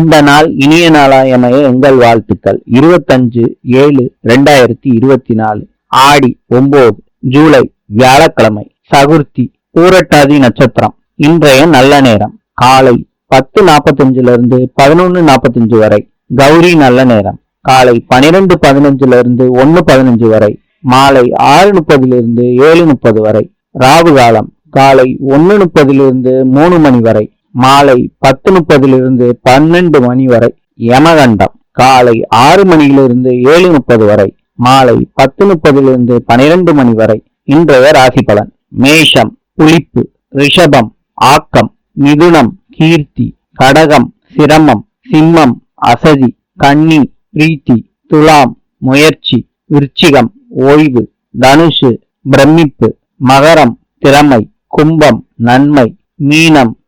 இந்த நாள் இனிய நாளாயமைய எங்கள் வாழ்த்துக்கள். இருபத்தஞ்சு ஏழு ரெண்டாயிரத்தி இருபத்தி நாலு ஆடி ஒன்பது ஜூலை வியாழக்கிழமை சகுர்த்தி பூரட்டாதி நட்சத்திரம். இன்றைய நல்ல நேரம். காலை பத்து நாற்பத்தஞ்சுல இருந்து பதினொன்னு நாற்பத்தஞ்சு வரை கௌரி நல்ல நேரம். காலை பனிரெண்டு பதினஞ்சுல இருந்து ஒன்னு பதினஞ்சு வரை மாலை ஆறு முப்பதிலிருந்து ஏழு முப்பது வரை ராகு காலம் காலை ஒன்னு முப்பதிலிருந்து மூணு மணி வரை மாலை பத்து முப்பதிலிருந்து பன்னெண்டு மணி வரை யமகண்டம். காலை ஆறு மணியிலிருந்து ஏழு முப்பது வரை மாலை பத்து முப்பதிலிருந்து பனிரெண்டு மணி வரை இன்றைய ராசி பலன். மேஷம் புளிப்பு ரிஷபம் ஆக்கம் மிதுனம் கீர்த்தி கடகம் சிரமம் சிம்மம் அசதி கன்னி பிரீத்தி துலாம் முயற்சி விருச்சிகம் ஓய்வு தனுஷு பிரமிப்பு மகரம் திறமை கும்பம் நன்மை மீனம்